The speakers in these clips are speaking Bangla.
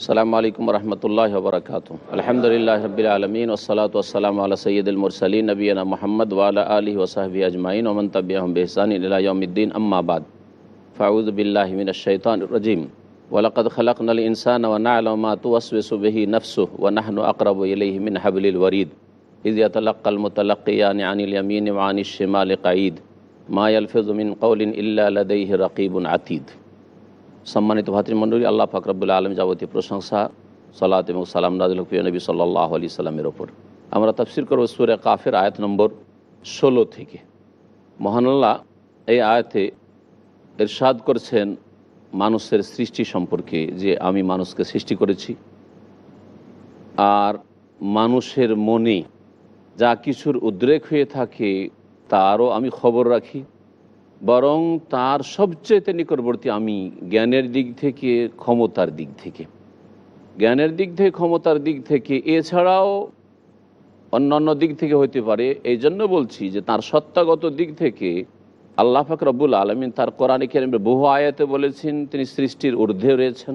السلام عليكم ورحمة الله وبركاته. الحمد لله رب العالمين والصلاة والسلام على سيد المرسلين نبينا محمد وعلى آله وصحبه أجمعين ومن تبعهم بإحسان إلى يوم الدين أما بعد. فأعوذ بالله من الشيطان الرجيم. ولقد خلقنا الإنسان ونعلم ما توسوس به نفسه ونحن أقرب إليه من حبل الوريد. إذ يتلقى المتلقيان عن اليمين وعن الشمال قعيد. ما يلفظ من قول إلا لديه رقيب عتيد. সম্মানিত ভাতৃমণ্ডলী, আল্লাহ ফাকরাবুল্লা আলম যাবতীয় প্রশংসা, সালাত এবং সালাম নাদিল প্রিয় নবী সাল্লাহ আলি সাল্লামের ওপর। আমরা তাফসির করব সুরে কাফের আয়াত নম্বর ষোলো থেকে। মহানাল্লাহ এই আয়াতে এরশাদ করছেন মানুষের সৃষ্টি সম্পর্কে, যে আমি মানুষকে সৃষ্টি করেছি। আর মানুষের মনে যা কিছুর উদ্রেক হয়ে থাকে, তারও আমি খবর রাখি। বরং তার সবচেয়ে নিকটবর্তী আমি জ্ঞানের দিক থেকে, ক্ষমতার দিক থেকে। জ্ঞানের দিক থেকে, ক্ষমতার দিক থেকে। এছাড়াও অন্যান্য দিক থেকে হতে পারে। এই জন্য বলছি যে তার সত্তাগত দিক থেকে আল্লাহ ফাক রব্বুল আলমিন তার কোরআন কেরিমের বহু আয়াতে বলেছেন, তিনি সৃষ্টির ঊর্ধ্বে রয়েছেন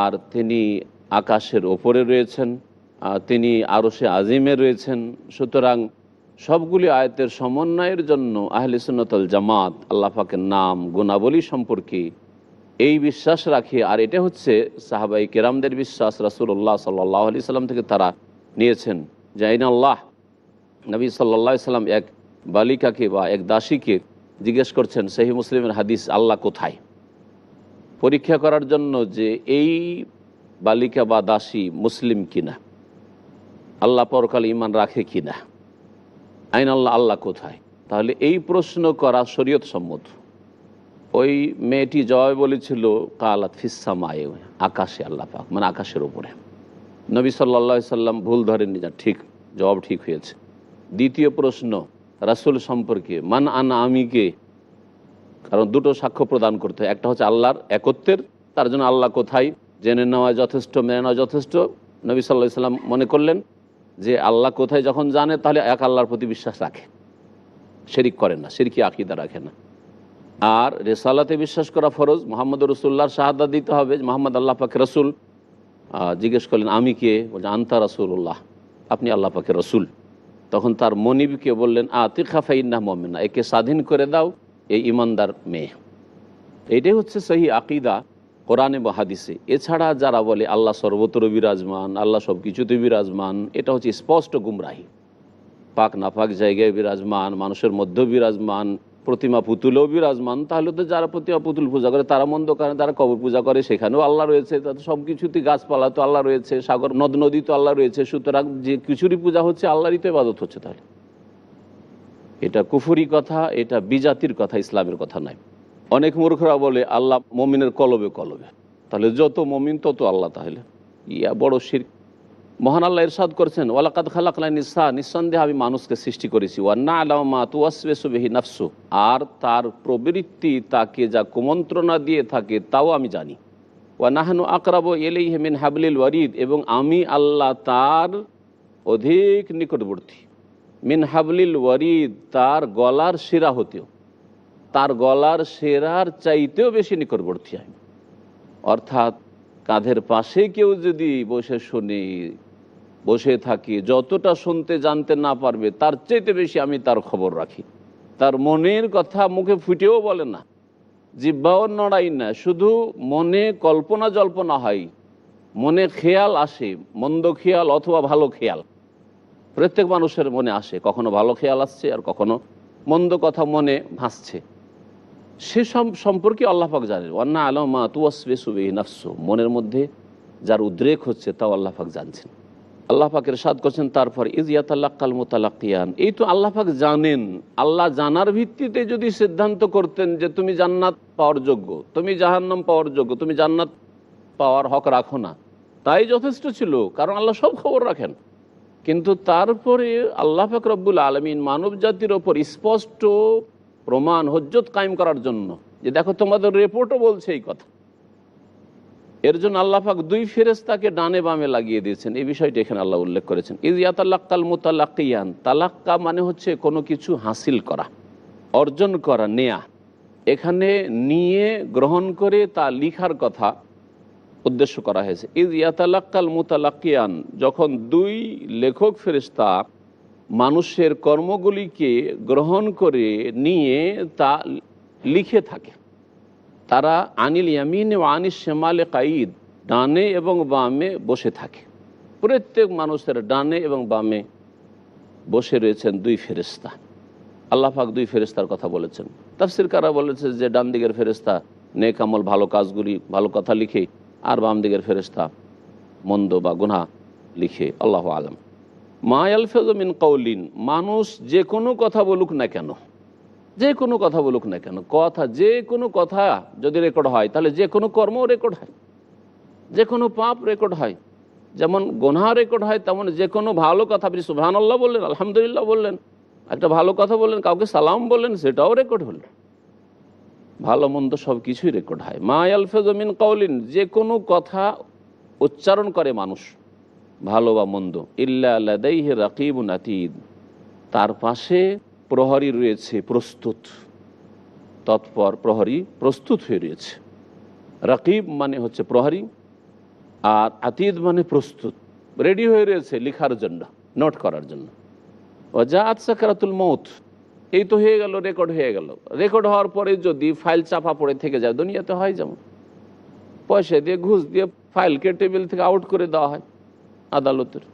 আর তিনি আকাশের ওপরে রয়েছেন তিনি আরও সে আজিমে রয়েছেন। সুতরাং সবগুলি আয়তের সমন্বয়ের জন্য আহলে সুন্নতল জামাত আল্লাহ পাকের নাম, গুণাবলী সম্পর্কে এই বিশ্বাস রাখে। আর এটা হচ্ছে সাহাবাই কেরামদের বিশ্বাস রাসুল্লাহ সাল্লাহ আলি সাল্লাম থেকে তারা নিয়েছেন। জাইন আল্লাহ, নবী সাল্লা সাল্লাম এক বালিকাকে বা এক দাসীকে জিজ্ঞেস করছেন সেই মুসলিমের হাদিস আল্লাহ কোথায়? পরীক্ষা করার জন্য যে এই বালিকা বা দাসী মুসলিম কিনা, আল্লাহ পরকাল ইমান রাখে কিনা। আইন আল্লাহ আল্লাহ কোথায়? তাহলে এই প্রশ্ন করা শরীয়ত সম্মত। ওই মেয়েটি জবাবে বলেছিল, কালাত ফিসামায়ে আকাশে আল্লাহ পাক মানে আকাশের উপরে। নবী সাল্লা সাল্লাম ভুল ধরেননি, যা ঠিক, জবাব ঠিক হয়েছে। দ্বিতীয় প্রশ্ন, রাসুল সম্পর্কে, মান আনা আমিকে কারণ দুটো সাক্ষ্য প্রদান করতে হয়। একটা হচ্ছে আল্লাহর একত্বের, তার জন্য আল্লাহ কোথায়? জেনে নেওয়া যথেষ্ট, মেনে নেওয়া যথেষ্ট। নবী সাল্লাহ সাল্লাম মনে করলেন যে আল্লাহ কোথায় যখন জানে, তাহলে এক আল্লাহর প্রতি বিশ্বাস রাখে। শেরিক করেন না, শেরিকি আকিদা রাখে না। আর রেসালাতে বিশ্বাস করা ফরজ, মোহাম্মদ রসুল্লাহর শাহাদা দিতে হবে। মোহাম্মদ আল্লাহ পাকে রসুল জিজ্ঞেস করলেন, আমি কে? বলছেন আন্তা রসুল্লাহ আপনি আল্লাহ পাকে রসুল। তখন তার মনিবকে বললেন আ তিখাফাইন্না মোমেনা, একে স্বাধীন করে দাও, এই ইমানদার মেয়ে। এইটাই হচ্ছে সেই আকিদা। কোরআনে বা এছাড়া যারা বলে আল্লাহ সর্বত্র বিরাজমান, আল্লাহ সব কিছুতে বিরাজমান, এটা হচ্ছে স্পষ্ট গুমরাহি। পাক নাপাক জায়গায় বিরাজমান, মানুষের মধ্যে বিরাজমান, প্রতিমা পুতুলেও বিরাজমান, তাহলে তো যারা প্রতিমা পুতুল পূজা করে, তারা মন্দ করে তারা কবর পূজা করে, সেখানেও আল্লাহ রয়েছে তাদের সব কিছুতে গাছপালা তো আল্লাহ রয়েছে, সাগর, নদ, নদী তো আল্লাহ রয়েছে, সুতরাং যে কিছুরই পূজা হচ্ছে, আল্লাহরই তো ইবাদত হচ্ছে তাহলে। এটা কুফুরি কথা, এটা বিজাতির কথা, ইসলামের কথা নয়। অনেক মূর্খরা বলে, আল্লাহ মমিনের কলবে কলবে। তাহলে যত মমিন, তত আল্লাহ তাহলে। ইয়া বড় শির মহান আল্লাহ ইরশাদ করছেন ওয়ালাকাত খালাকলা নিসা, নিঃসন্দেহে আমি মানুষকে সৃষ্টি করেছি। ওয়ান্না আলামা তুয়াসবেসুবেহি নাফসু। আর তার প্রবৃত্তি তাকে যা কুমন্ত্রণা দিয়ে থাকে, তাও আমি জানি। ওয়ানাহানু আকরাবো এলেই হেমিন হাবলিল ওয়ারিদ। এবং আমি আল্লাহ তার অধিক নিকটবর্তী। মিন হাবলিল ওয়ারিদ, তার গলার শিরা হতেও। তার গলার সেরার চাইতেও বেশি নিকটবর্তী হয় অর্থাৎ কাঁধের পাশে কেউ যদি বসে শুনি, বসে থাকি, যতটা শুনতে জানতে না পারবে, তার চাইতে বেশি আমি তার খবর রাখি। তার মনের কথা মুখে ফুটেও বলে না। জিব্বাও নড়াই না, শুধু মনে কল্পনা জল্পনা হয়। মনে খেয়াল আসে, মন্দ খেয়াল অথবা ভালো খেয়াল। প্রত্যেক মানুষের মনে আসে, কখনো ভালো খেয়াল আসছে আর কখনো মন্দ কথা মনে ভাসছে। সে সম্পর্কে আল্লাহাক জানেন। অন্না আলমা সুবে নাফসু। মনের মধ্যে যার উদ্রেক হচ্ছে তাও আল্লাহাক জানছেন। আল্লাহ সাদ করছেন, তারপর ইজিয়াতাল্লাকাল মোতালাকিয়ান এই তো আল্লাহ পাক জানেন। আল্লাহ জানার ভিত্তিতে যদি সিদ্ধান্ত করতেন যে তুমি জান্নাত পাওয়ার যোগ্য, তুমি জাহান্নাম পাওয়ার যোগ্য, তুমি জান্নাত পাওয়ার হক রাখো না, তাই যথেষ্ট ছিল, কারণ আল্লাহ সব খবর রাখেন। কিন্তু তারপরে আল্লাহ পাক রব্বুল আলমিন মানব জাতির ওপর স্পষ্ট প্রমাণ হজ্জত কায়েম করার জন্য। যে দেখো তোমাদের রিপোর্টও বলছে এই কথা। এর জন্য আল্লাহাক দুই ফেরেস্তাকে ডানে বামে লাগিয়ে দিয়েছেন। এই বিষয়টি এখানে আল্লাহ উল্লেখ করেছেন। ইজ ইয়াতাল্লাক্কাল মোতাল্লাকিয়ান তালাক্কা মানে হচ্ছে কোনো কিছু হাসিল করা, অর্জন করা, নেয়া। এখানে নিয়ে গ্রহণ করে তা লিখার কথা উদ্দেশ্য করা হয়েছে। ইদ ইয়াতালাক্কাল মুতালাক্কিয়ান। যখন দুই লেখক ফেরিস্তা মানুষের কর্মগুলিকে গ্রহণ করে নিয়ে তা লিখে থাকে। তারা আনিল ইয়ামিন ও আনিস শেমালে কাইদ, ডানে এবং বামে বসে থাকে। প্রত্যেক মানুষের ডানে এবং বামে বসে রয়েছেন দুই ফেরিস্তা আল্লাহ পাক দুই ফেরিস্তার কথা বলেছেন। তাফসির কারা বলেছে যে, ডান দিকের ফেরিস্তা নেক আমল, ভালো কাজগুলি, ভালো কথা লিখে, আর বাম দিকের ফেরিস্তা মন্দ বা গুনা লিখে, আল্লাহ আলম। মায়াল ফেজমিন কৌলিন মানুষ যে কোনো কথা বলুক না কেন? যে কোনো কথা বলুক না কেন? কথা, যে কোনো কথা যদি রেকর্ড হয়, তাহলে যে কোনো কর্ম রেকর্ড হয়। যে কোনো পাপ রেকর্ড হয়। যেমন গোনা রেকর্ড হয়, তেমন যে কোনো ভালো কথা, আপনি সুবহানাল্লাহ বললেন, আলহামদুলিল্লাহ বললেন, একটা ভালো কথা বললেন, কাউকে সালাম বললেন, সেটাও রেকর্ড হলো। ভালো মন্দ সব কিছুই রেকর্ড হয়। মা আলফেজমিন কৌলিন যে কোনো কথা উচ্চারণ করে মানুষ। ভালো বা মন্দ। ইল্লা রাকিব নাতিদ তার পাশে প্রহরী রয়েছে প্রস্তুত। তৎপর প্রহরী প্রস্তুত হয়ে রয়েছে। রাকিব মানে হচ্ছে প্রহরী, আর আতিদ মানে প্রস্তুত। রেডি হয়ে রয়েছে লিখার জন্য, নোট করার জন্য। ও যা আতসাকারাতুল মৌত এই তো হয়ে গেল, রেকর্ড হয়ে গেল। রেকর্ড হওয়ার পরে যদি ফাইল চাপা পড়ে থেকে যায়, দুনিয়াতে হয় যেমন। পয়সা দিয়ে, ঘুষ দিয়ে ফাইলকে টেবিল থেকে আউট করে দেওয়া হয়। আদালতের।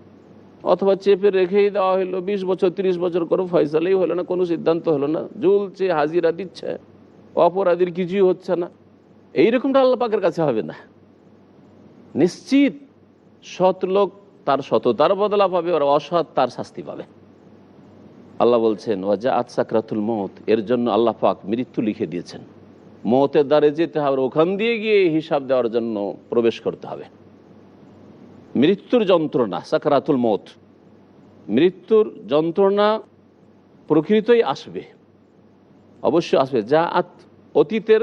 অথবা চেপে রেখেই দেওয়া হলো বিশ বছর, তিরিশ বছর করে ফয়সালেই হলো না, কোনো সিদ্ধান্ত হলো না ঝুলছে হাজিরা দিচ্ছে, অপরাধীর কিছুই হচ্ছে না। এইরকমটা আল্লাহ পাকের কাছে হবে না। নিশ্চিত সৎ লোক তার সততার বদলা পাবে আর অসৎ তার শাস্তি পাবে। আল্লাহ বলছেন ওয়াজা আতসাকরাতুল মত এর জন্য আল্লাহ পাক মৃত্যু লিখে দিয়েছেন। মতের দ্বারে যেতে হবে, ওখান দিয়ে গিয়ে হিসাব দেওয়ার জন্য প্রবেশ করতে হবে। মৃত্যুর যন্ত্রণা, সাকরাতুল মত মৃত্যুর যন্ত্রণা প্রকৃতই আসবে। অবশ্যই আসবে। যা আত অতীতের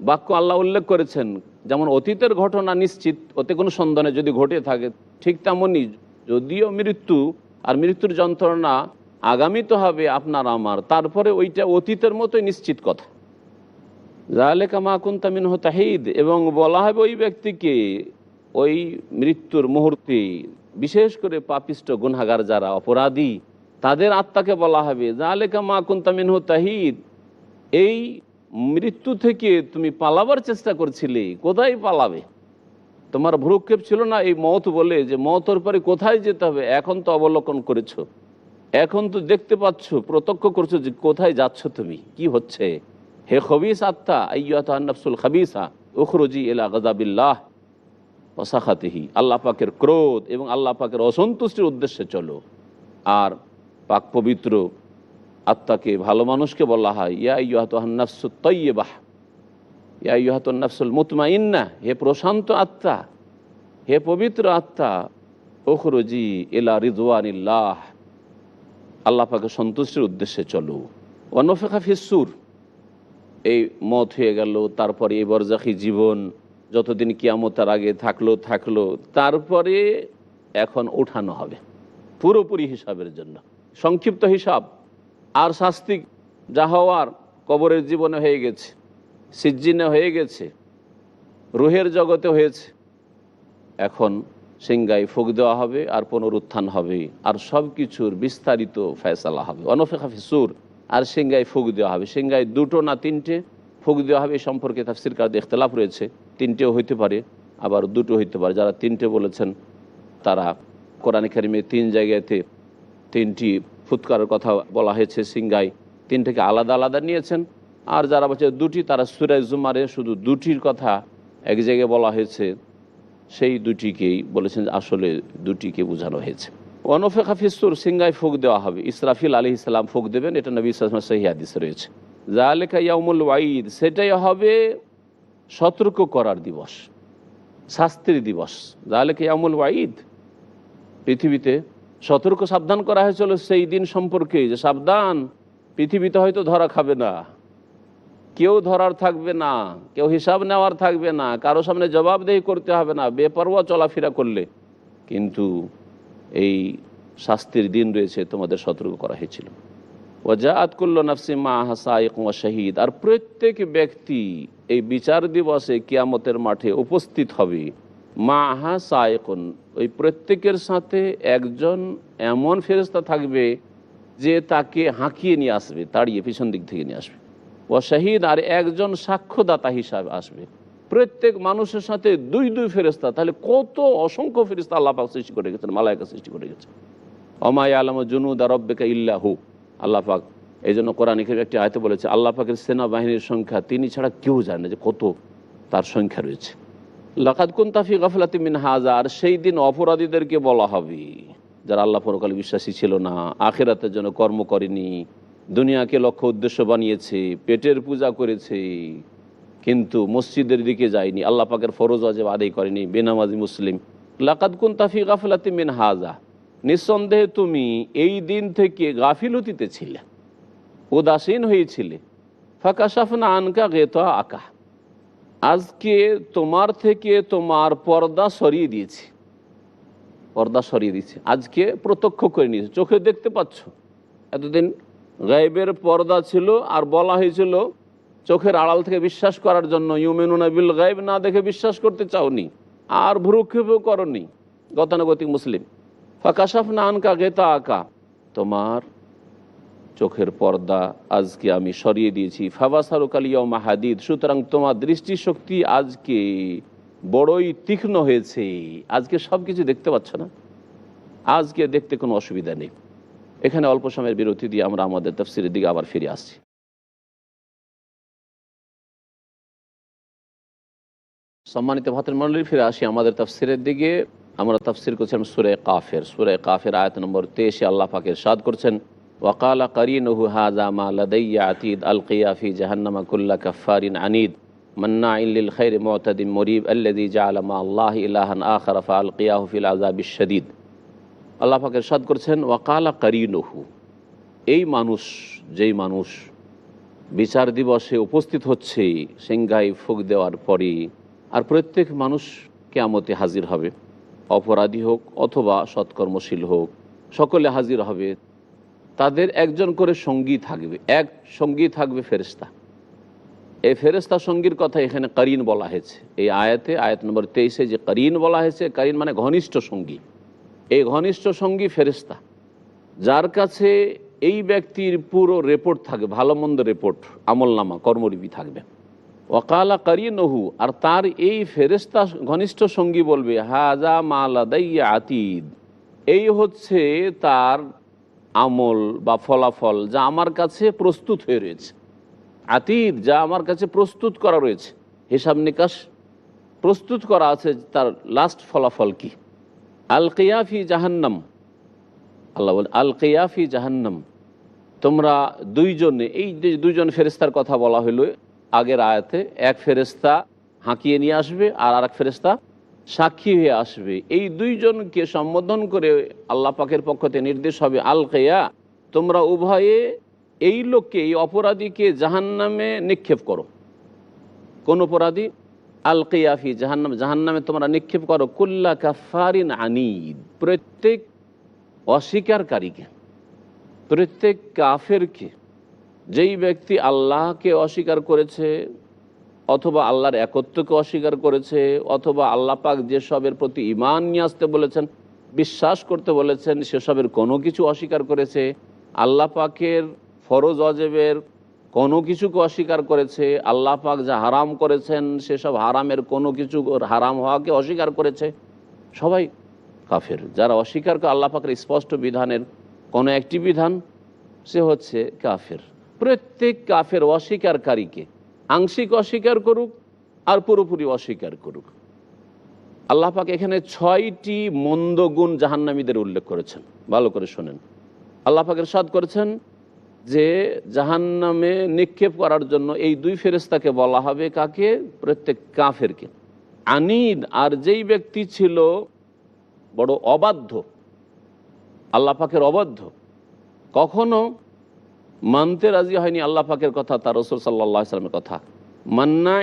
বাক্য আল্লাহ উল্লেখ করেছেন, যেমন অতীতের ঘটনা নিশ্চিত, ওতে কোনো সন্ধানে যদি ঘটে থাকে, ঠিক তেমনই যদিও মৃত্যু আর মৃত্যুর যন্ত্রণা আগামী তো হবে আপনার আমার, তারপরে ওইটা অতীতের মতোই নিশ্চিত কথা। জালেকা মাকুন তামিন তাহিদ, এবং বলা হবে ওই ব্যক্তিকে ওই মৃত্যুর মুহূর্তে বিশেষ করে পাপিষ্ট গুনাগার যারা অপরাধী, তাদের আত্মাকে বলা হবে জালেকা মাকুন তামিন তাহিদ। এই মৃত্যু থেকে তুমি পালাবার চেষ্টা করছিলে, কোথায় পালাবে? তোমার ভ্রুক্ষেপ ছিল না এই মত বলে যে মতর পরে কোথায় যেতে হবে? এখন তো অবলোকন করেছ। এখন তো দেখতে পাচ্ছ, প্রত্যক্ষ করছ যে কোথায় যাচ্ছ তুমি? কি হচ্ছে? হে খবিস আত্মা আইয়াতনফসুল খাবিসা, উখরুজি এলা গজাবিল্লাহ ওসাখাতিহি আল্লাহ পাকের ক্রোধ এবং আল্লাহ পাকের অসন্তুষ্টির উদ্দেশ্যে চলো। আর পাক পবিত্র আত্মাকে, ভালো মানুষকে বলা হয়, ইয়া ইহাতনাফসু তৈবাহ ইয়া ইহাতনাফসুল মুতমাইন্না, হে প্রশান্ত আত্মা, হে পবিত্র আত্মা ওখরুজি এলা রিজওয়ানিল্লাহ আল্লাহ পাকে সন্তুষ্টির উদ্দেশ্যে চলো। অনফেখা ফিসুর এই মত হয়ে গেল, তারপরে এই বরজাখি জীবন যতদিন কিয়ামতার আগে থাকল থাকল, তারপরে এখন উঠানো হবে। পুরোপুরি হিসাবের জন্য। সংক্ষিপ্ত হিসাব। আর শাস্তি যা হওয়ার কবরের জীবনে হয়ে গেছে, সিজ্জিনে হয়ে গেছে, রুহের জগতে হয়েছে। এখন সিংগায় ফুক দেওয়া হবে আর পুনরুত্থান হবে আর সব কিছুর বিস্তারিত ফয়সালা হবে। অনফেখা ফিসুর আর সিংগায় ফুক দেওয়া হবে। সিংগায় দুটো না তিনটে ফুক দেওয়া হবে এই সম্পর্কে তাফসির কার ইখতলাফ রয়েছে। তিনটেও হইতে পারে, আবার দুটো হইতে পারে। যারা তিনটে বলেছেন, তারা কোরআন কারিমে তিন জায়গাতে তিনটি ফুৎকারের কথা বলা হয়েছে সিংগাই তিনটাকে আলাদা আলাদা নিয়েছেন। আর যারা বলছে দুটি, তারা সুরাজ জুমারে শুধু দুটির কথা এক জায়গায় বলা হয়েছে, সেই দুটিকেই বলেছেন আসলে দুটিকে বোঝানো হয়েছে। অনফে খাফিসুর সিংগায় ফোক দেওয়া হবে। ইসরাফিল আলী ইসলাম ফোক দেবেন, এটা নবী ইসলাম সহি হাদিস রয়েছে। জালেখা ইয়ামুল ওয়াইদ সেটাই হবে সতর্ক করার দিবস, শাস্তির দিবস। জালেখা ইয়ামুল ওয়াইদ পৃথিবীতে সতর্ক সাবধান করা হয়েছিল সেই দিন সম্পর্কে যে সাবধান, পৃথিবীতে হয়তো ধরা খাবে না। কেউ ধরার থাকবে না, কেউ হিসাব নেওয়ার থাকবে না, কারও সামনে জবাবদেহি করতে হবে না, বেপরোয়া চলাফেরা করলে। কিন্তু এই শাস্তির দিন রয়েছে, তোমাদের সতর্ক করা হয়েছিল। ওজা আতকুল্ল নাফসিমা হাসাইক ও শহীদ। আর প্রত্যেক ব্যক্তি এই বিচার দিবসে কিয়ামতের মাঠে উপস্থিত হবে। মা আহা সায়কুন ওই প্রত্যেকের সাথে একজন এমন ফেরস্তা থাকবে যে তাকে হাঁকিয়ে নিয়ে আসবে তাড়িয়ে পিছন দিক থেকে নিয়ে আসবে। ও শহীদ আর একজন সাক্ষ্যদাতা হিসাবে আসবে। প্রত্যেক মানুষের সাথে দুই দুই ফেরেস্তা তাহলে কত অসংখ্য ফেরিস্তা আল্লাপাক সৃষ্টি করে গেছেন মালায়কা সৃষ্টি করে গেছেন অমায় আলম জুনুদ আরব্বেকা ইল্লাহু আল্লাহ পাক, এই জন্য কোরআনিকের একটি আয়তে বলেছে, আল্লাহ পাকের সেনাবাহিনীর সংখ্যা তিনি ছাড়া কেউ জানে যে কত তার সংখ্যা রয়েছে। লাকাদ কুন্তাফি গাফলাতি মিন হাজার সেই দিন অপরাধীদেরকে বলা হবে, যারা আল্লাহ পরকালে বিশ্বাসী ছিল না, আখেরাতের জন্য কর্ম করেনি, দুনিয়াকে লক্ষ্য উদ্দেশ্য বানিয়েছে, পেটের পূজা করেছে, কিন্তু মসজিদের দিকে যায়নি, আল্লাহ পাকের ফরজ আজেব আদায় করেনি, বেনামাজি মুসলিম। লাকাদ কুন্তাফি গাফলাতি মিন হাজা নিঃসন্দেহে তুমি এই দিন থেকে গাফিলতিতে ছিলে, উদাসীন হয়েছিলে। ফাঁকাশাফনা আনকা গেতা আকা। আজকে তোমার থেকে তোমার পর্দা সরিয়ে দিয়েছি। পর্দা সরিয়ে দিয়েছি। আজকে প্রত্যক্ষ করে নিয়েছে। চোখে দেখতে পাচ্ছ? এতদিন গায়েবের পর্দা ছিল আর বলা হয়েছিল, চোখের আড়াল থেকে বিশ্বাস করার জন্য ইউমেনুনা বিল গায়েব না দেখে বিশ্বাস করতে চাওনি। আর ভ্রুক্ষেপও করনি। গতানুগতিক মুসলিম। আঁকা তোমার চোখের পর্দা আজকে আমি সরিয়ে দিয়েছি। ফাবাসারুকালিয়া মাহাদিদ সুতরাং তোমার দৃষ্টিশক্তি আজকে বড়ই তীক্ষ্ণ হয়েছে। আজকে সব কিছু দেখতে পাচ্ছ না? আজকে দেখতে কোনো অসুবিধা নেই। এখানে অল্প সময়ের বিরতি দিয়ে আমরা আমাদের তফসিলের দিকে আবার ফিরে আসছি। সম্মানিত ভাতের মন্ডলী ফিরে আসি আমাদের তফসিরের দিকে। আমরা তফসির করছিলাম সুরে কাফের। সুরে কাফের আয়ত নম্বর তেইশে আল্লাহ পাকের সাদ করছেন, ওয়াকালা করিনহু হাজা মা লাদাইয়া আতিদ আল কিয়াফি জাহান্নামা কুল্লা কাফারিন আনিদ। মান্না ইল্লিল খৈর মতাদিম মরিব আল্লাদি জালামা আল্লাহ ইলাহান আখর ফাল কিয়াহু ফিল আজাবিস শদীদ। আল্লাহ পাকের সাদ করছেন, ওয়াকালা করিনহু। এই মানুষ, যেই মানুষ বিচার দিবসে উপস্থিত হচ্ছে সিংহাই ফুক দেওয়ার পরে আর প্রত্যেক মানুষ কেয়ামতে হাজির হবে। অপরাধী হোক অথবা সৎকর্মশীল হোক, সকলে হাজির হবে। তাদের একজন করে সঙ্গী থাকবে, এক সঙ্গী থাকবে ফেরিস্তা এই ফেরেস্তা সঙ্গীর কথা এখানে করিন বলা হয়েছে। এই আয়াতে, আয়াত নম্বর তেইশে যে করিন বলা হয়েছে, করিন মানে ঘনিষ্ঠ সঙ্গী। এই ঘনিষ্ঠ সঙ্গী ফেরিস্তা যার কাছে এই ব্যক্তির পুরো রেপোর্ট থাকবে, ভালো মন্দ রিপোর্ট আমলনামা কর্মলিপি থাকবে। ওকালা নহু আর তার এই ফেরেস্তা ঘনিষ্ঠ সঙ্গী বলবে, হাজা মালাদাইয়া আতিদ। এই হচ্ছে তার আমল বা ফলাফল যা আমার কাছে প্রস্তুত হয়ে রয়েছে। আতিদ যা আমার কাছে প্রস্তুত করা রয়েছে। হিসাব নিকাশ প্রস্তুত করা আছে তার লাস্ট ফলাফল কি? আল কেয়াফি জাহান্নাম। আল্লাহ বল, আল কেয়াফি জাহান্নাম। তোমরা দুইজনে, এই যে দুইজন ফেরেস্তার কথা বলা হইল আগের আয়াতে এক ফেরেস্তা হাঁকিয়ে নিয়ে আসবে আর আর এক ফেরেস্তা সাক্ষী হয়ে আসবে। এই দুইজনকে সম্বোধন করে আল্লাহ পাকের পক্ষ থেকে নির্দেশ হবে, আল কেয়া, তোমরা উভয়ে এই লোককে, এই অপরাধীকে জাহান নামে নিক্ষেপ করো। কোন অপরাধী? আল কেয়াফি জাহান্নাম, জাহান্নামে তোমরা নিক্ষেপ করো। কুল্লা কাফারিন আনিদ, প্রত্যেক অস্বীকারীকে, প্রত্যেক কাফেরকে যেই ব্যক্তি আল্লাহকে অস্বীকার করেছে, অথবা আল্লাহর একত্বকে অস্বীকার করেছে, অথবা আল্লাহ পাক যেসবের প্রতি ইমান নিয়ে আসতে বলেছেন, বিশ্বাস করতে বলেছেন, সেসবের কোনো কিছু অস্বীকার করেছে, আল্লাহ পাকের ফরজ অজেবের কোনো কিছুকে অস্বীকার করেছে, আল্লাহ পাক যা হারাম করেছেন, সেসব হারামের কোনো কিছু হারাম হওয়াকে অস্বীকার করেছে, সবাই কাফের। যারা অস্বীকার করে আল্লাহ পাকের স্পষ্ট বিধানের কোনো একটি বিধান, সে হচ্ছে কাফের। প্রত্যেক কাফের অস্বীকারীকে আংশিক অস্বীকার করুক আর পুরোপুরি অস্বীকার করুক। আল্লাহ পাক এখানে ছয়টি মন্দ গুণ জাহান্নামীদের উল্লেখ করেছেন। ভালো করে শোনেন। আল্লাহ পাকের সাদ করেছেন যে জাহান্নামে নিক্ষেপ করার জন্য এই দুই ফেরেস্তাকে বলা হবে কাকে? প্রত্যেক কাফেরকে। আনিদ আর যেই ব্যক্তি ছিল বড় অবাধ্য, আল্লাহ পাকের অবাধ্য, কখনো মানতে রাজি হয়নি আল্লাহ পাকের কথা, তার রসুল সাল্লাহ ইসলামের কথা। মান্না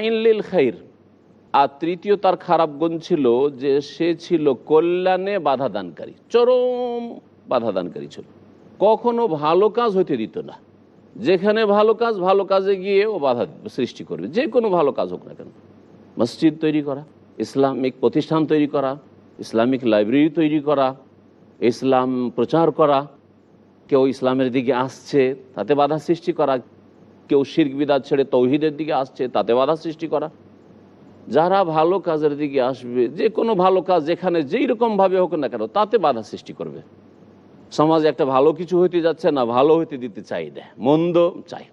খাইর। আর তৃতীয় তার খারাপ গুণ ছিল যে সে ছিল কল্যাণে বাধা দানকারী চরম বাধা দানকারী ছিল। কখনো ভালো কাজ হইতে দিত না। যেখানে ভালো কাজ, ভালো কাজে গিয়ে ও বাধা সৃষ্টি করবে। যে কোনো ভালো কাজ হোক না কেন। মসজিদ তৈরি করা, ইসলামিক প্রতিষ্ঠান তৈরি করা, ইসলামিক লাইব্রেরি তৈরি করা, ইসলাম প্রচার করা কেউ ইসলামের দিকে আসছে, তাতে বাধা সৃষ্টি করা। কেউ শির্ক বিদাত ছেড়ে তৌহিদের দিকে আসছে, তাতে বাধা সৃষ্টি করা। যারা ভালো কাজের দিকে আসবে, যে কোনো ভালো কাজ যেখানে যেই রকমভাবে হোক না কেন, তাতে বাধা সৃষ্টি করবে। সমাজে একটা ভালো কিছু হইতে যাচ্ছে না, ভালো হইতে দিতে চাই দেয় মন্দ চাই।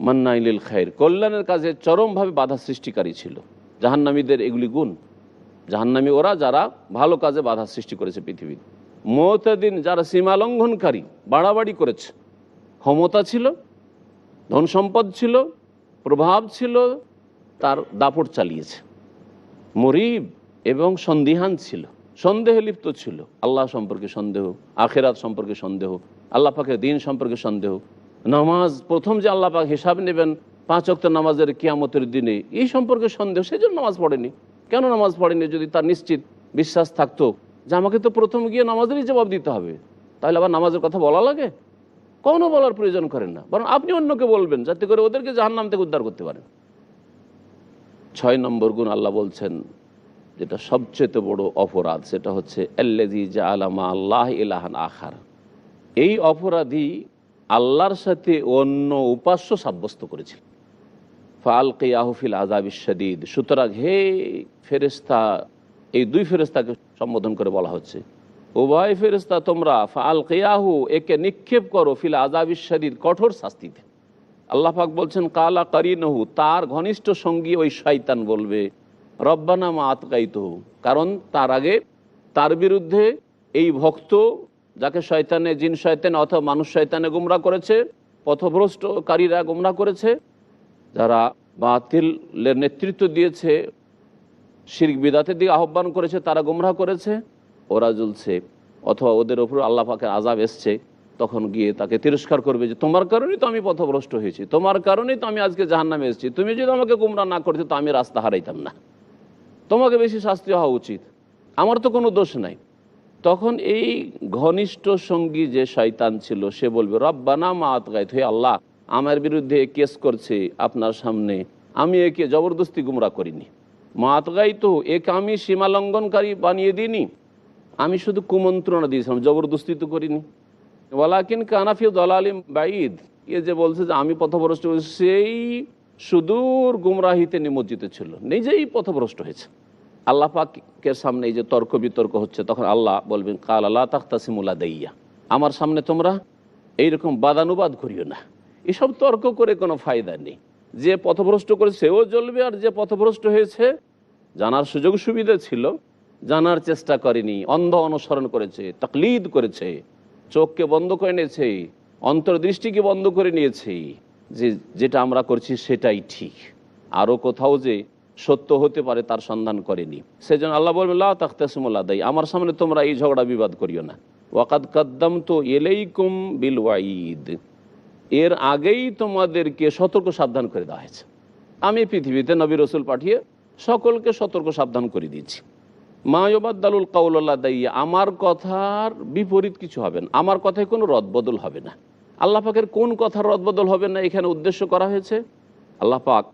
মান্নাইলিল খায়ের কল্যাণের কাজে চরমভাবে বাধা সৃষ্টিকারী ছিল। জাহান্নামীদের এগুলি গুণ। জাহান্নামী ওরা যারা ভালো কাজে বাধা সৃষ্টি করেছে পৃথিবীতে। মহতাদিন যারা সীমা লঙ্ঘনকারী, বাড়াবাড়ি করেছে, ক্ষমতা ছিল, ধন সম্পদ ছিল, প্রভাব ছিল, তার দাপট চালিয়েছে। মরিব এবং সন্দিহান ছিল, সন্দেহে লিপ্ত ছিল। আল্লাহ সম্পর্কে সন্দেহ, আখেরাত সম্পর্কে সন্দেহ, আল্লাহ পাকের দিন সম্পর্কে সন্দেহ। নামাজ, প্রথম যে আল্লাহ পাক হিসাব নেবেন, পাঁচ অক্ট নামাজের কিয়ামতের দিনে, এই সম্পর্কে সন্দেহ সেই জন্য নামাজ পড়েনি। কেন নামাজ পড়েনি? যদি তার নিশ্চিত বিশ্বাস থাকতো যে আমাকে তো প্রথম গিয়ে নামাজেরই জবাব দিতে হবে। তাহলে আবার নামাজের কথা বলা লাগে? কোনো বলার প্রয়োজন করেন না। বরং আপনি অন্যকে বলবেন, যাতে করে ওদেরকে জাহান্নাম থেকে উদ্ধার করতে পারেন। ছয় নম্বর গুণ আল্লাহ বলছেন, যেটা সবচেয়ে বড় অপরাধ, সেটা হচ্ছে আল্লাহ ইলাহান আখার। এই অপরাধী আল্লাহর সাথে অন্য উপাস্য সাব্যস্ত করেছিল। ফাল কেয়াহফিল আজাব ইসাদিদ সুতরাং হে ফেরেস্তা এই দুই ফেরেস্তাকে সম্বোধন করে বলা হচ্ছে। উভয় ফেরেস্তা তোমরা ফাল কেয়াহু একে নিক্ষেপ করো, ফিল আজাব ইসাদিদ কঠোর শাস্তিতে। আল্লাহ পাক বলছেন, কালা কারিনহু, তার ঘনিষ্ঠ সঙ্গী ওই শয়তান বলবে, রব্বানা মা আতকাইতহু, কারণ তার আগে তার বিরুদ্ধে এই ভক্ত যাকে শয়তানে, জিন শয়তান অথবা মানুষ শয়তানে গুমরা করেছে পথভ্রষ্টকারীরা গুমরা করেছে, যারা বাতিলের নেতৃত্ব দিয়েছে শির্ক বিদাতের দিকে আহ্বান করেছে, তারা গুমরা করেছে। ওরা জ্বলছে, অথবা ওদের ওপর আল্লাহ পাকের আজাব এসছে। তখন গিয়ে তাকে তিরস্কার করবে যে, তোমার কারণেই তো আমি পথভ্রষ্ট হয়েছি, তোমার কারণেই তো আমি আজকে জাহান্নামে এসেছি। তুমি যদি আমাকে গুমরা না করতে, তো আমি রাস্তা হারাইতাম না। তোমাকে বেশি শাস্তি হওয়া উচিত। আমার তো কোনো দোষ নাই। তখন এই ঘনিষ্ঠ সঙ্গী যে শয়তান ছিল, সে বলবে, রব্বানা মা আতগাইত, হে আল্লাহ, আমার বিরুদ্ধে কেস করছে আপনার সামনে। আমি একে জবরদস্তি গুমরা করিনি। মা তো একে আমি সীমা লঙ্ঘনকারী বানিয়ে দিইনি। আমি শুধু কুমন্ত্রণা দিয়েছিলাম জবরদস্তি তো করিনি। ওয়ালাকিন কানাফি দলালিম বাইদ এ যে বলছে যে আমি পথভ্রষ্ট হয়েছি, সেই সুদূর গুমরাহিতে নিমজ্জিত ছিল নিজেই পথভ্রষ্ট হয়েছে। আল্লাহ পাকের সামনে এই যে তর্ক বিতর্ক হচ্ছে তখন আল্লাহ বলবেন কাল আল্লাহ তাখতাসিমুল্লা দেইয়া আমার সামনে তোমরা এইরকম বাদানুবাদ করিও না। এসব তর্ক করে কোনো ফায়দা নেই। যে পথভ্রষ্ট করে সেও জ্বলবে আর যে পথভ্রষ্ট হয়েছে, জানার সুযোগ সুবিধা ছিল, জানার চেষ্টা করেনি, অন্ধ অনুসরণ করেছে, তাকলিদ করেছে, চোখকে বন্ধ করে নিয়েছে অন্তর্দৃষ্টিকে বন্ধ করে নিয়েছে, যে যেটা আমরা করছি সেটাই ঠিক। আরও কোথাও যে সত্য হতে পারে তার সন্ধান করেনি। সেজন্য আল্লাহ বলবেন, লা তাখতাসমুল্লাহ দাই আমার সামনে তোমরা এই ঝগড়া বিবাদ করিও না। ওয়াকাদ কাদ্দাম তো এলেইকুম বিল ওয়াইদ এর আগেই তোমাদেরকে সতর্ক সাবধান করে দেওয়া হয়েছে। আমি পৃথিবীতে নবী রসুল পাঠিয়ে সকলকে সতর্ক সাবধান করে দিয়েছি। মায়বাদ্দালুল কাউল্লাহ দাইয়া, আমার কথার বিপরীত কিছু হবে না। আমার কথায় কোনো রদবদল হবে না। আল্লাহ পাকের কোন কথার রদবদল হবে না এখানে উদ্দেশ্য করা হয়েছে? আল্লাহ পাক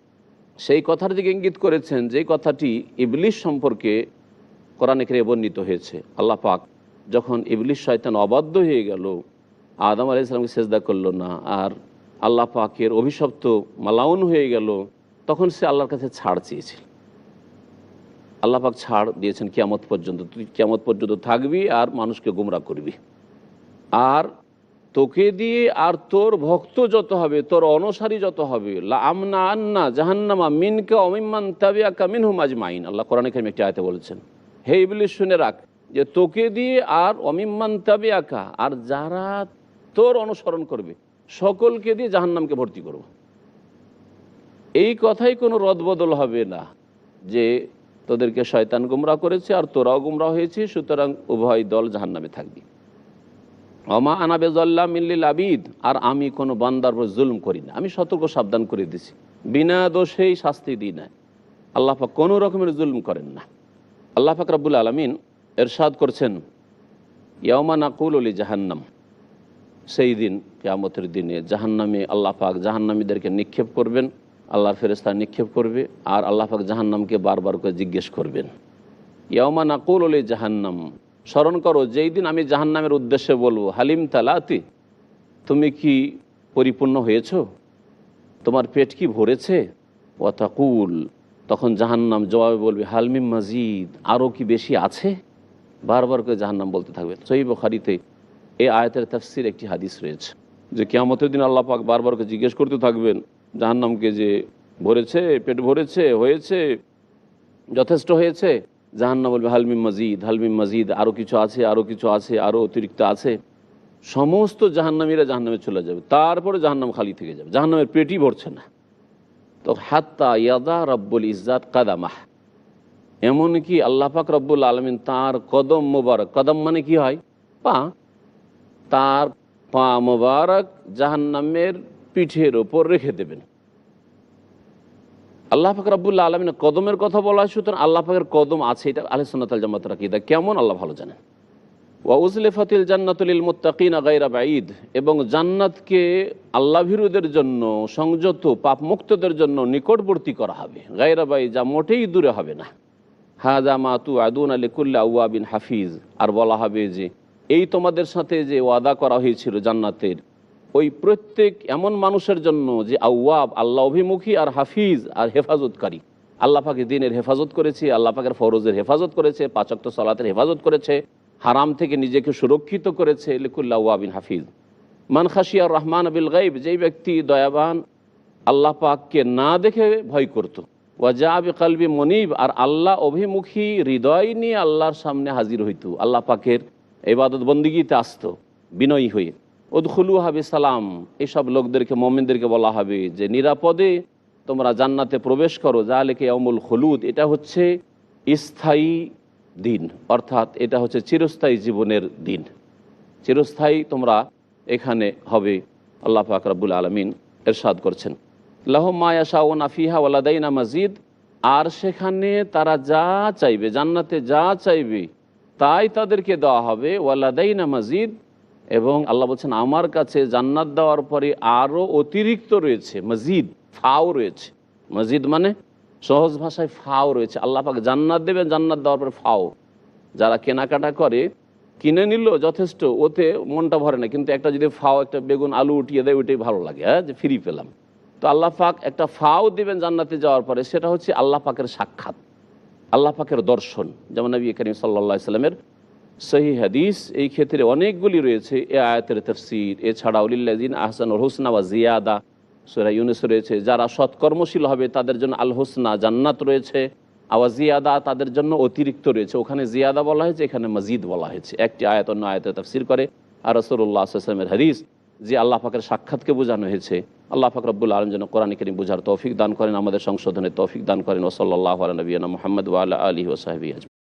সেই কথার দিকে ইঙ্গিত করেছেন যে কথাটি ইবলিশ সম্পর্কে কোরআনে কেরে বর্ণিত হয়েছে। আল্লাহ পাক যখন ইবলিশ শয়তান অবাধ্য হয়ে গেল আদম আলি ইসলামকে সেজদা করল না, আর আল্লাহ পাকের অভিশপ্ত মালাউন হয়ে গেল, তখন সে আল্লাহর কাছে ছাড় চেয়েছিল। আল্লাহ পাক ছাড় দিয়েছেন কিয়ামত পর্যন্ত। তুই কিয়ামত পর্যন্ত থাকবি আর মানুষকে গুমরা করবি। আর তোকে দিয়ে আর তোর ভক্ত যত হবে, তোর অনুসারী যত হবে আমনা আন্না জাহান্নামা মিনকে অমিম্মান তাবিয়াকা মিনহুম আজমাইন। আল্লাহ কোরআন কারিমে একটি আয়তে বলেছেন, হে ইবলিশ শুনে রাখ যে তোকে দিয়ে আর অমিম্মান তাবিয়াকা আর যারা তোর অনুসরণ করবে। সকলকে দিয়ে জাহান্নামকে ভর্তি করব। এই কথাই কোনো রদবদল হবে না যে তোদেরকে শয়তান গুমরা করেছে আর তোরাও গুমরা হয়েছে সুতরাং উভয় দল জাহান্নামে থাকবি। অমা আনাবেজল্লা মিল্লিল আবিদ, আর আমি কোনো বান্দার উপর জুলুম করি না। আমি সতর্ক সাবধান করে দিছি। বিনা দোষেই শাস্তি দিই না আল্লাহ পাক কোনো রকমের জুলুম করেন না। আল্লাহ পাক রব্বুল আলমিন এরশাদ করছেন ইয়মা নাকুল অলি জাহান্নাম। সেই দিন, কেয়ামতের দিনে জাহান্নামে আল্লাহ পাক জাহান্নামীদেরকে নিক্ষেপ করবেন, আল্লাহর ফেরেস্তা নিক্ষেপ করবে, আর আল্লাহ পাক জাহান্নামকে বারবার করে জিজ্ঞেস করবেন। ইয়মা নাকুল ওলে জাহান্নাম স্মরণ করো, যেই দিন আমি জাহান্নামের উদ্দেশ্যে বলব হালিম তালাতি তুমি কি পরিপূর্ণ হয়েছ? তোমার পেট কি ভরেছে? ওয়াতাকুল, তখন জাহান্নাম জবাবে বলবে হালমিম মাজিদ আরও কি বেশি আছে? বারবার করে জাহান্নাম বলতে থাকবে। সই বখারিতে এই আয়তের তাফসির একটি হাদিস রয়েছে যে কেয়ামতের দিন আল্লাহ পাক বারবার জিজ্ঞেস করতে থাকবেন, জাহান্নামকে যে ভরেছে, পেট ভরেছে, হয়েছে, যথেষ্ট হয়েছে? জাহান্নাম বলবে হালমিম মজিদ হালমিম মজিদ আরও কিছু আছে আরও কিছু আছে আরও অতিরিক্ত আছে। সমস্ত জাহান্নামীরা জাহান্নামে চলে যাবে, তারপরে জাহান্নাম খালি থেকে যাবে। জাহান্নামের পেটই ভরছে না। তো হাত্তা ইয়াদা রব্বুল ইজাত কাদামাহ। এমনকি আল্লাহ পাক রব্বুল আলমিন তার কদম মোবারক, কদম মানে কি হয়? পা। তার পা মোবারক জাহান্নামের পিঠের ওপর রেখে দেবেন। আল্লাহ পাক রব্বুল্লা আলমিনের কদমের কথা বলা হয়, সুতরাং আল্লাহ ফাকের কদম আছে, এটা আলহাল জামাত রাকিদা কেমন আল্লাহ ভালো জানেন? ওয়াউজলেফাতিল জান্নাতুল মুত্তাকিন গাইরা বাঈদ। এবং জান্নাতকে আল্লাহ ভীরুদের জন্য সংযত, পাপমুক্তদের জন্য নিকটবর্তী করা হবে। গাইরা বাই যা মোটেই দূরে হবে না। হাজা মাতু আদুন আলী কুল্লা বিন হাফিজ। আর বলা হবে যে এই তোমাদের সাথে যে ওয়াদা করা হয়েছিল জান্নাতের, ওই প্রত্যেক এমন মানুষের জন্য যে আউয়াব, আল্লাহ অভিমুখী আর হাফিজ আর হেফাজতকারী। আল্লাহ পাকে দিনের হেফাজত করেছে, আল্লাহ পাকের ফরজের হেফাজত করেছে পাচক্ত সালাতের হেফাজত করেছে, হারাম থেকে নিজেকে সুরক্ষিত করেছে লিকুল্লাহ ওয়াবিন হাফিজ। মান খাসিয়ার রহমান আবিল গাইব যেই ব্যক্তি দয়াবান, আল্লাহ পাককে না দেখে ভয় করত। ওয়াজাব কালবি মনিব, আর আল্লাহ অভিমুখী হৃদয় নিয়ে আল্লাহর সামনে হাজির হইত। আল্লাহ পাকের এবাদত বন্দিগিতে আসতো, বিনয়ী হয়ে। উদখুলু হাবি সালাম এসব লোকদেরকে, মোমেনদেরকে বলা হবে যে, নিরাপদে তোমরা জান্নাতে প্রবেশ করো। যা লেখে অমুল হলুদ এটা হচ্ছে স্থায়ী দিন, অর্থাৎ এটা হচ্ছে চিরস্থায়ী জীবনের দিন। চিরস্থায়ী তোমরা এখানে হবে, আল্লাহ ফাকরাবুল আলমিন এরশাদ করছেন। লাহমায়া শাওন আফিহা ওয়ালাদাইনা মসজিদ আর সেখানে তারা যা চাইবে, জান্নাতে যা চাইবে তাই তাদেরকে দেওয়া হবে, ওয়ালাদাইনা মসজিদ এবং আল্লাহ বলছেন, আমার কাছে জান্নাত দেওয়ার পরে আরও অতিরিক্ত রয়েছে মসজিদ ফাও রয়েছে। মসজিদ মানে সহজ ভাষায় ফাও রয়েছে। আল্লাহ পাক জান্নাত দেবেন, জান্নাত দেওয়ার পরে ফাও। যারা কেনাকাটা করে, কিনে নিল যথেষ্ট, ওতে মনটা ভরে না। কিন্তু একটা যদি ফাও, একটা বেগুন, আলু উঠিয়ে দেয়, ওইটাই ভালো লাগে হ্যাঁ যে ফ্রি পেলাম। তো আল্লাহ পাক একটা ফাও দিবেন জান্নাতে যাওয়ার পরে, সেটা হচ্ছে আল্লাহ পাকের সাক্ষাৎ। আল্লাহ পাকের দর্শন। যেমন নবী করিম সাল্লা সাল্লামের সহি হাদিস, এই ক্ষেত্রে অনেকগুলি রয়েছে। এ আয়াতের তফসির এছাড়া উলিল্লাদিন আহসানুল হোসনা বা জিয়াদা সুরা ইউনুস রয়েছে। যারা সৎকর্মশীল হবে, তাদের জন্য আল হোসনা জান্নাত রয়েছে আওয়া জিয়াদা তাদের জন্য অতিরিক্ত রয়েছে। ওখানে জিয়াদা বলা হয়েছে, এখানে মজিদ বলা হয়েছে। একটি আয়াত অন্য আয়াতে তফসির করে, আর রসুল্লাহ আসলামের হাদিস। যে আল্লাহ পাকের সাক্ষাৎকে বোঝানো হয়েছে। আল্লাহ পাক রব্বুল আলম যেন কোরআন করিম বোঝার তৌফিক দান করেন, আমাদের সংশোধনে তৌফিক দান করেন। ওসল্লাহ নবীনা মোহাম্মদ ওয়াল আলী ওসাহাবি আজম